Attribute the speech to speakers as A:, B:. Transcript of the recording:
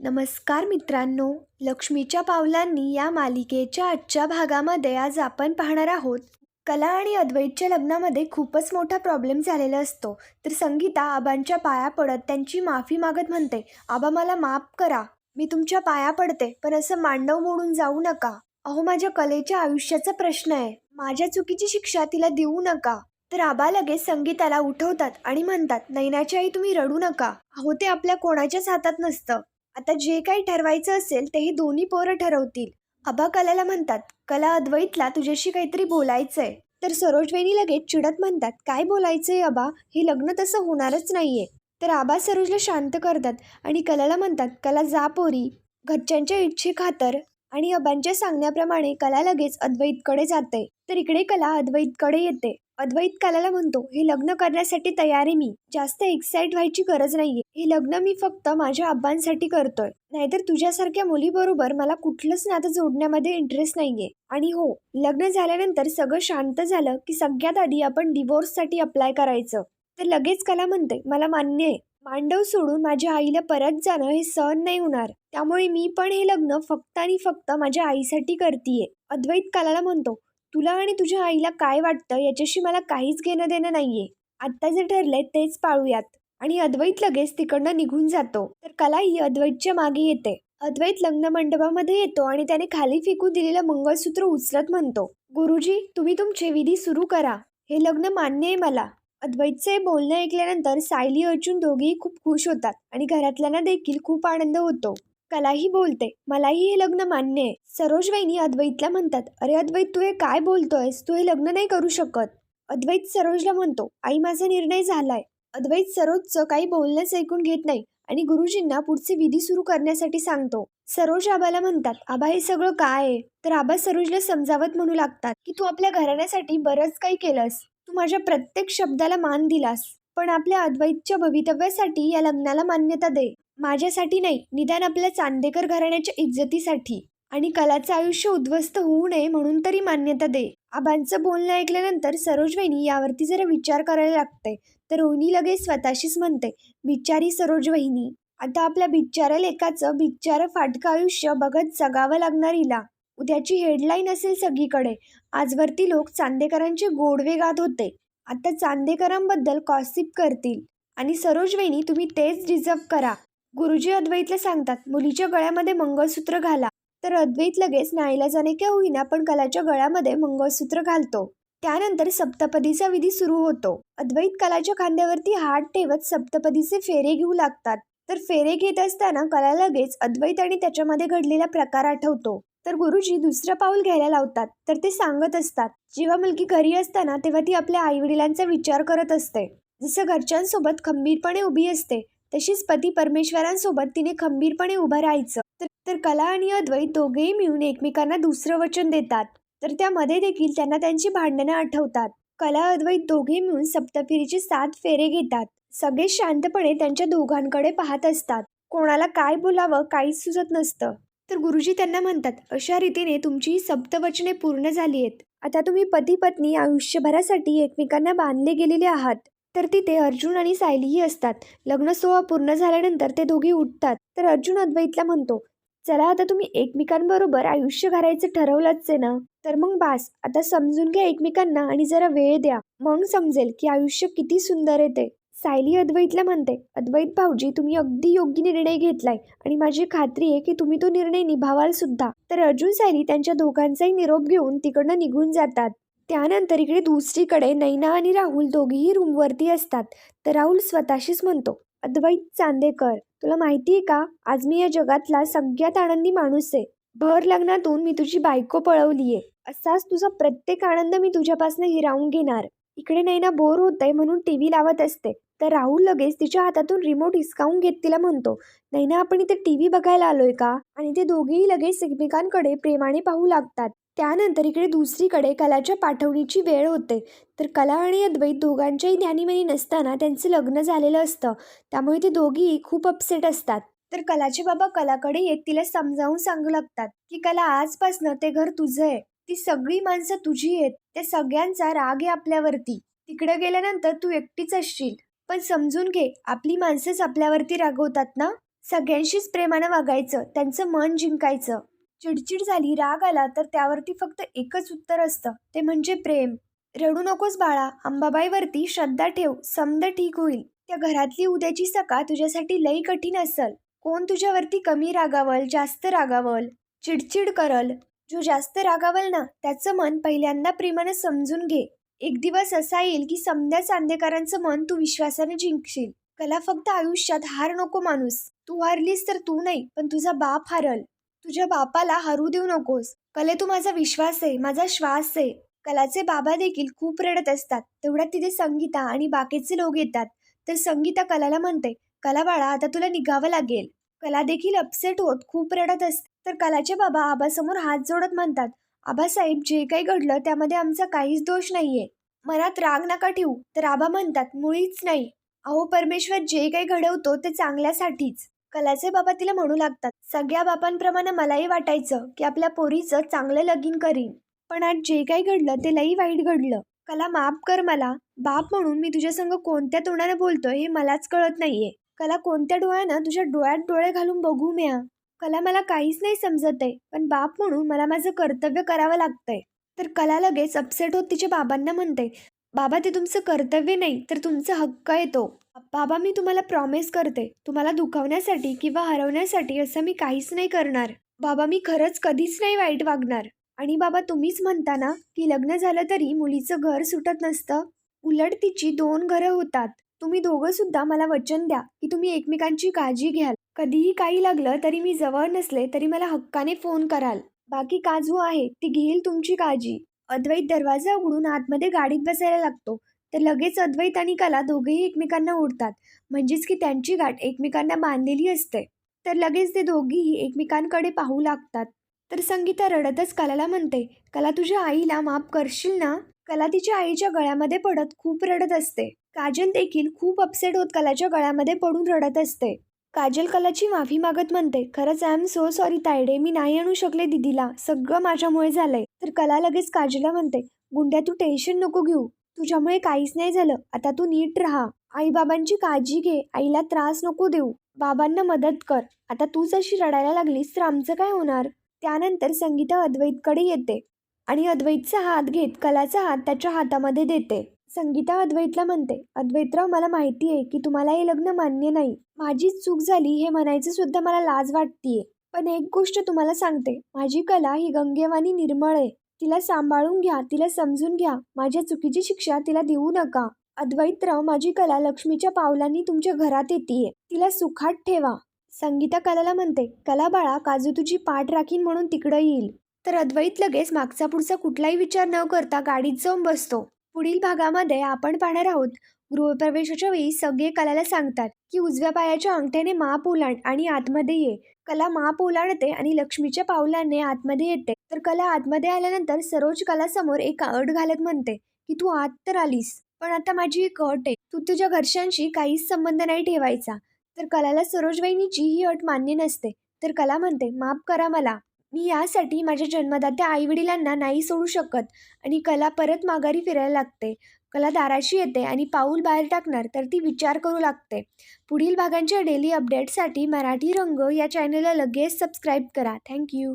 A: नमस्कार मित्रांनो लक्ष्मीच्या पावलांनी या मालिकेच्या आजच्या भागामध्ये आज आपण पाहणार आहोत. कला आणि अद्वैतच्या लग्नामध्ये खूपच मोठा प्रॉब्लेम झालेला असतो. तर संगीता आबांच्या पाया पडत त्यांची माफी मागत म्हणते आबा मला माफ करा. मी तुमच्या पाया पडते पण असं मांडव मोडून जाऊ नका. अहो माझ्या कलेच्या आयुष्याचा प्रश्न आहे. माझ्या चुकीची शिक्षा तिला देऊ नका. तर आबा लगेच संगीताला उठवतात आणि म्हणतात नैनाची आई तुम्ही रडू नका. अहो ते आपल्या कोणाच्याच हातात नसतं. आता जे काही ठरवायचं असेल ते हे दोन्ही पोरं ठरवतील. आबा कलाला म्हणतात कला अद्वैतला तुझ्याशी काहीतरी बोलायचंय. तर सरोजवेनी लगेच चिडत म्हणतात काय बोलायचंय आबा हे लग्न तसं होणारच नाहीये. तर आबा सरोजला शांत करतात आणि कलाला म्हणतात कला जा पोरी घरच्यांच्या इच्छेखातर आणि अबांच्या सांगण्याप्रमाणे कला लगेच अद्वैतकडे जाते. तर इकडे कला अद्वैतकडे येते. अद्वैत कालाला म्हणतो हे लग्न करण्यासाठी तयार आहे मी. जास्त एक्साइट व्हायची गरज नाहीये. हे लग्न मी फक्त माझ्या आब्बांसाठी करतोय. नाहीतर तुझ्यासारख्या मुलीबरोबर मला कुठलंच नातं जोडण्यामध्ये इंटरेस्ट नाहीये. आणि हो लग्न झाल्यानंतर सगळं शांत झालं की सगळ्यात आधी आपण डिवोर्ससाठी अप्लाय करायचं. तर लगेच कला म्हणते मला मान्य आहे. मांडव सोडून माझ्या आईला परत जाणं हे सहन नाही होणार. त्यामुळे मी पण हे लग्न फक्त आणि फक्त माझ्या आईसाठी करतीये. अद्वैत कालाला म्हणतो तुला आणि तुझ्या आईला काय वाटतं? याच्याशी मला काहीच घेणं देणं नाहीये. आत्ता जे ठरलंय तेच पाळूयात. आणि अद्वैत लगेच तिकडनं निघून जातो. तर कला ही अद्वैतच्या मागे येते. अद्वैत लग्न मंडपामध्ये येतो आणि त्याने खाली फेकून दिलेलं मंगळसूत्र उचलत म्हणतो गुरुजी तुम्ही तुमचे विधी सुरू करा. हे लग्न मान्य आहे मला. अद्वैतचे बोलणं ऐकल्यानंतर सायली अर्जुन दोघेही खूप खुश होतात आणि घरातल्यांना देखील खूप आनंद होतो. कलाही बोलते. मलाही हे लग्न मान्य आहे. सरोज वहिनी अद्वैतला म्हणतात अरे अद्वैत तू हे काय बोलतोयस? तू हे लग्न नाही करू शकत. अद्वैत सरोजला म्हणतो आई माझा निर्णय झालाय. अद्वैत सरोजचं काही बोलणंच ऐकून घेत नाही आणि गुरुजींना पुढचे विधी सुरू करण्यासाठी सांगतो. सरोज आबाला म्हणतात आबा हे सगळं काय आहे? तर आबा सरोजला समजावत म्हणू लागतात की तू आपल्या घराण्यासाठी बरंच काही केलंस. तू माझ्या प्रत्येक शब्दाला मान दिलास. पण आपल्या अद्वैतच्या भवितव्यासाठी या लग्नाला मान्यता दे. माझ्यासाठी नाही निदान आपल्या चांदेकर घराण्याच्या इज्जतीसाठी. आणि कलाचं आयुष्य उद्ध्वस्त होऊ नये म्हणून तरी मान्यता दे. आबांचं बोलणं ऐकल्यानंतर सरोज वहिनी यावरती जरा विचार करायला लागते तर रोहिणी लगेच स्वतःशीच म्हणते बिचारी सरोज वहिनी आता आपल्या बिचाऱ्या लेकाचं बिचारं फाटकं आयुष्य बघत जगावं लागणार हिला उद्याची हेडलाईन असेल सगळीकडे. आजवरती लोक चांदेकरांचे गोडवे गात होते. आता चांदेकरांबद्दल कॉसिप करतील. आणि सरोज वहिनी तुम्ही तेच डिझर्व करा. गुरुजी अद्वैतला सांगतात मुलीच्या गळ्यामध्ये मंगळसूत्र घाला. तर अद्वैत लगेच नाईला जाणे का होईना पण कलाच्या गळ्यामध्ये मंगळसूत्र घालतो. त्यानंतर सप्तपदीचा विधी सुरू होतो. अद्वैत कलाच्या खांद्यावरती हात ठेवत सप्तपदीचे फेरे घेऊ लागतात. तर फेरे घेत असताना कला लगेच अद्वैत आणि त्याच्यामध्ये घडलेला प्रकार आठवतो. तर गुरुजी दुसरं पाऊल घ्यायला लावतात. तर ते सांगत असतात जेव्हा मुलगी घरी असताना तेव्हा ती आपल्या आईवडिलांचा विचार करत असते. जसं घरच्यांसोबत खंबीरपणे उभी असते तशीच पती परमेश्वरांसोबत तिने खंबीरपणे उभं राहायचं. तर तर कला आणि अद्वैत दोघेही मिळून एकमेकांना दुसरं वचन देतात. तर त्यामध्ये देखील त्यांना त्यांची भांडणं आठवतात. कला अद्वैत दोघे मिळून सप्तफेरीचे सात फेरे घेतात. सगळे शांतपणे त्यांच्या दोघांकडे पाहत असतात. कोणाला काय बोलावं काहीच सुचत नसतं. तर गुरुजी त्यांना म्हणतात अशा रीतीने तुमची सप्तवचने पूर्ण झाली आहेत. आता तुम्ही पती पत्नी आयुष्यभरासाठी एकमेकांना बांधले गेलेले आहात. तर तिथे अर्जुन आणि सायलीही असतात. लग्न सोहळा पूर्ण झाल्यानंतर ते दोघे उठतात. तर अर्जुन अद्वैतला म्हणतो चला आता तुम्ही एकमेकांबरोबर आयुष्य घालायचं ठरवलंच आहे ना? तर मग बास आता समजून घ्या एकमेकांना आणि जरा वेळ द्या. मग समजेल की आयुष्य किती सुंदर आहे ते. सायली अद्वैतला म्हणते अद्वैत भाऊजी तुम्ही अगदी योग्य निर्णय घेतलाय आणि माझी खात्री आहे की तुम्ही तो निर्णय निभावाल सुद्धा. तर अर्जुन सायली त्यांच्या दोघांचाही निरोप घेऊन तिकडनं निघून जातात. त्यानंतर इकडे दुसरीकडे नैना आणि राहुल दोघेही रूमवरती असतात. तर राहुल स्वतःशीच म्हणतो अद्वैत चांदेकर तुला माहिती आहे का? आज मी या जगातला सगळ्यात आनंदी माणूस आहे. भर लग्नातून मी तुझी बायको पळवलीये. असाच तुझा प्रत्येक आनंद मी तुझ्यापासून हिरावून घेणार. इकडे नैना बोर होत आहे म्हणून टी व्ही लावत असते. तर राहुल लगेच तिच्या हातातून रिमोट हिसकावून घेत तिला म्हणतो नैना आपण इथे टी व्ही बघायला आलोय का? आणि ते दोघेही लगेच एकमेकांकडे प्रेमाने पाहू लागतात. त्यानंतर इकडे दुसरीकडे कलाच्या पाठवणीची वेळ होते. तर कला आणि अद्वैत दोघांच्याही ज्ञानीमनी नसताना त्यांचं लग्न झालेलं असतं. त्यामुळे ते दोघीही खूप अपसेट असतात. तर कलाचे बाबा कलाकडे येत तिला समजावून सांगू लागतात की कला आजपासनं ते घर तुझं आहे. ती सगळी माणसं तुझी आहेत. त्या सगळ्यांचा राग आहे आपल्यावरती. तिकडे गेल्यानंतर तू एकटीच असशील. पण समजून घे आपली माणसंच आपल्यावरती रागवतात ना? सगळ्यांशीच प्रेमानं वागायचं. त्यांचं मन जिंकायचं. चिडचिड झाली राग आला तर त्यावरती फक्त एकच उत्तर असतं. ते म्हणजे प्रेम. रडू नकोस बाळा अंबाबाईवरती श्रद्धा ठेव समद ठीक होईल. त्या घरातली उद्याची सकाळ तुझ्यासाठी लई कठीण असल. कोण तुझ्यावरती कमी रागावल जास्त रागावल? चिडचिड करल. जो जास्त रागावल ना त्याचं मन पहिल्यांदा प्रेमानं समजून घे. एक दिवस असा येईल की समद्या चांदेकरांचं मन तू विश्वासाने जिंकशील. कला फक्त आयुष्यात हार नको माणूस तू हारलीस तर तू नाही पण तुझा बाप हारल. तुझ्या बापाला हरू देऊ नकोस. कले तू माझा विश्वास आहे माझा श्वास आहे. कलाचे बाबा देखील खूप रडत असतात. तेवढ्यात तिथे संगीता आणि बाकीचे लोक येतात. तर संगीता कलाला म्हणते कला बाळा आता तुला निघावं लागेल. कला देखील अपसेट होत खूप रडत असते तर कलाचे बाबा आबासमोर हात जोडत म्हणतात आबासाहेब जे काही घडलं त्यामध्ये आमचा काहीच दोष नाहीये. मनात राग नका ठेवू. तर आबा म्हणतात मुळीच नाही. अहो परमेश्वर जे काही घडवतो ते चांगल्यासाठीच. कलाचे बाबा तिला म्हणू लागतात. सगळ्या बापांप्रमाणे मलाही वाटायचं की आपल्या पोरीचं चांगलं लगीन करीन. पण आज जे काही घडलं ते लई वाईट घडलं. कला माफ कर मला. बाप म्हणून मी तुझ्या संग कोणत्या तोंडाने बोलतोय हे मलाच कळत नाहीये. कला कोणत्या डोळ्यानं तुझ्या डोळ्यात डोळे घालून बघू म्या? कला मला काहीच नाही समजत आहे. पण बाप म्हणून मला माझं कर्तव्य करावं लागतंय. तर कला लगेच अपसेट होत तिच्या बाबांना म्हणते बाबा ते तुमचं कर्तव्य नाही तर तुमचा हक्क येतो बाबा मी तुम्हाला प्रॉमिस करते तुम्हाला दुखावण्यासाठी किंवा हरवण्यासाठी असं मी काहीच नाही करणार. बाबा मी खरंच कधीच नाही वाईट वागणार. आणि बाबा तुम्हीच म्हणता ना की लग्न झालं तरी मुलीचं घर सुटत नसतं. उलट तिची दोन घरं होतात. तुम्ही दोघं सुद्धा मला वचन द्या की तुम्ही एकमेकांची काळजी घ्याल. कधीही काही लागलं तरी मी जवळ नसले तरी मला हक्काने फोन कराल. बाकी काजू आहे ती घेईल तुमची काळजी. अद्वैत दरवाजा उघडून आतमध्ये गाडीत बसायला लागतो. तर लगेच अद्वैत आणि कला दोघेही एकमेकांना उडतात म्हणजेच की त्यांची गाठ एकमेकांना बांधलेली असते. तर लगेच ते दोघीही एकमेकांकडे पाहू लागतात. तर संगीता रडतच कलाला म्हणते कला तुझ्या आईला माफ करशील ना? कला तिच्या आईच्या गळ्यामध्ये पडत खूप रडत असते. काजल देखील खूप अपसेट होत कलाच्या गळ्यामध्ये पडून रडत असते. काजल कलाची माफी मागत म्हणते खरंच I am so sorry Tayade मी नाही आणू शकले दिदीला सगळं माझ्यामुळे झालंय. तर कला लगेच काजलला म्हणते गुंड्या तू टेन्शन नको घेऊ तुझ्यामुळे काहीच नाही झालं आता तू नीट राहा आईबाबांची काळजी घे आईला त्रास नको देऊ बाबांना मदत कर आता तूच अशी रडायला लागलीस तर आमचं काय होणार? त्यानंतर संगीता अद्वैतकडे येते आणि अद्वैतचा हात घेत कलाचा हात त्याच्या हातामध्ये देते. संगीता अद्वैतला म्हणते अद्वैतराव मला माहिती आहे की तुम्हाला हे लग्न मान्य नाही. माझीच चूक झाली हे म्हणायचं सुद्धा मला लाज वाटतीये. पण एक गोष्ट तुम्हाला सांगते. माझी कला ही गंगेवानी निर्मळ आहे. तिला सांभाळून घ्या तिला समजून घ्या. माझ्या चुकीची शिक्षा तिला देऊ नका. अद्वैतराव माझी कला लक्ष्मीच्या पावलांनी तुमच्या घरात येते तिला सुखात ठेवा. संगीता कलाला म्हणते कला बाळा काजू तुझी पाठ राखीन म्हणून तिकडं येईल. तर अद्वैत लगेच मागचा पुढचा कुठलाही विचार न करता गाडीत जाऊन बसतो. पुढील भागामध्ये आपण पाहणार आहोत. गृहप्रवेशाच्या वेळी सगळे कलाला सांगतात की उजव्या पायाच्या अंगठ्याने माप ओलांड आणि आतमध्ये ये. कला माप ओलांडते आणि लक्ष्मीच्या पावलाने आतमध्ये येते. तर कला आतमध्ये आल्यानंतर सरोज कलासमोर एक अट घालत म्हणते की तू आत तर आलीस पण आता माझी एक अट आहे. तू तुझ्या घरच्यांशी काहीच संबंध नाही ठेवायचा तर कलाला सरोज वहिनीची ही अट मान्य नसते. तर कला म्हणते माफ करा मला. मी यासाठी माझ्या जन्मदात्या आईवडिलांना नाही सोडू शकत. आणि कला परत माघारी फिरायला लागते. कला दाराशी येते आणि पाऊल बाहेर टाकणार तर ती विचार करू लागते. पुढील भागांच्या डेली अपडेटसाठी मराठी रंग या चॅनलला लगेच सबस्क्राईब करा. थँक्यू